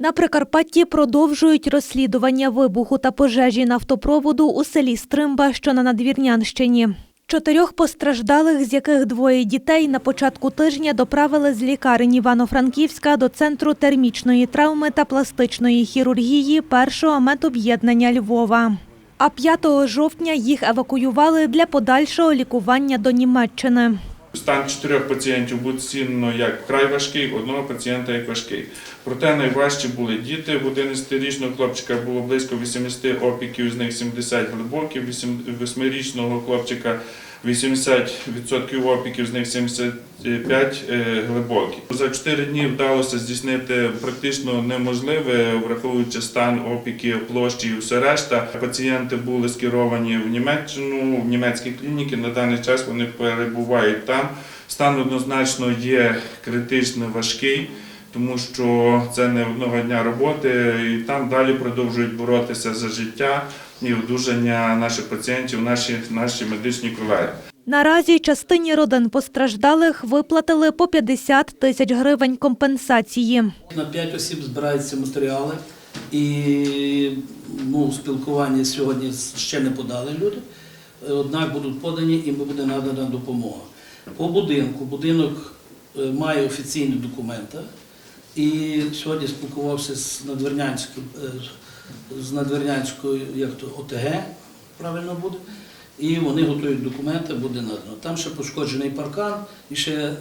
На Прикарпатті продовжують розслідування вибуху та пожежі нафтопроводу у селі Стримба, що на Надвірнянщині. Чотирьох постраждалих, з яких двоє дітей, на початку тижня доправили з лікарень Івано-Франківська до центру термічної травми та пластичної хірургії першого медоб'єднання Львова. А 5 жовтня їх евакуювали для подальшого лікування до Німеччини. Стан чотирьох пацієнтів був цінно як вкрай важкий, одного пацієнта як важкий. Проте найважчі були діти. В 11-річного хлопчика було близько 80 опіків, з них 70 глибоких, 8-річного хлопчика 80% опіків, з них 75 е, глибоких. За 4 дні вдалося здійснити практично неможливе, враховуючи стан опіків, площі і все решта. Пацієнти були скеровані в Німеччину, в німецькі клініки. На даний час вони перебувають там. Стан однозначно є критично важкий. Тому що це не одного дня роботи, і там далі продовжують боротися за життя і одужання наших пацієнтів, наші, наші медичні колеги. Наразі частині родин постраждалих виплатили по 50 тисяч гривень компенсації. На 5 осіб збираються матеріали, і ну, спілкування сьогодні ще не подали люди, однак будуть подані і буде надана допомога. По будинку, будинок е, має офіційні документи, і сьогодні спілкувався з Надвірнянською, е, з Надвірнянською як то, ОТГ, правильно буде, і вони готують документи, буде надано. Там ще пошкоджений паркан і ще е,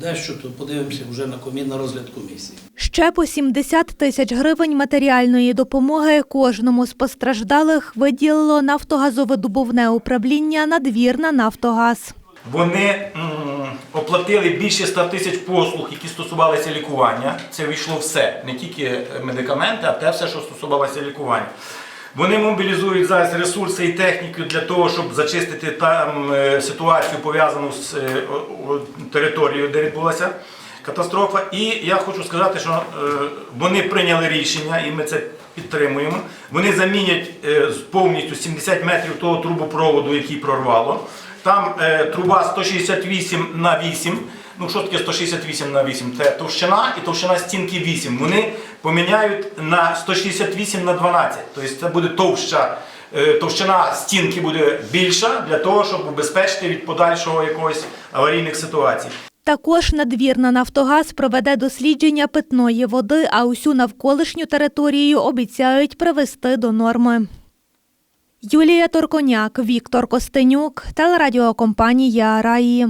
дещо, то подивимося вже на комі на розгляд комісії. Ще по 70 тисяч гривень матеріальної допомоги кожному з постраждалих виділило нафтогазовидобувне управління «Надвірна Нафтогаз». Вони м, оплатили більше 100 тисяч послуг, які стосувалися лікування. Це війшло все, не тільки медикаменти, а те все, що стосувалося лікування. Вони мобілізують зараз ресурси і техніку для того, щоб зачистити там е, ситуацію пов'язану з е, територією, де відбулася катастрофа. І я хочу сказати, що е, вони прийняли рішення, і ми це підтримуємо. Вони замінять е, повністю 70 метрів того трубопроводу, який прорвало. Там е, труба 168 на 8. Ну, що таке 168 на 8? Це товщина і товщина стінки 8. Вони поміняють на 168 на 12. Тобто це буде товща. е, Товщина стінки буде більша для того, щоб убезпечити від подальшого якогось аварійних ситуацій. Також «Надвірна Нафтогаз» проведе дослідження питної води, а усю навколишню територію обіцяють привести до норми. Юлія Торконяк, Віктор Костенюк, телерадіокомпанія «Раї».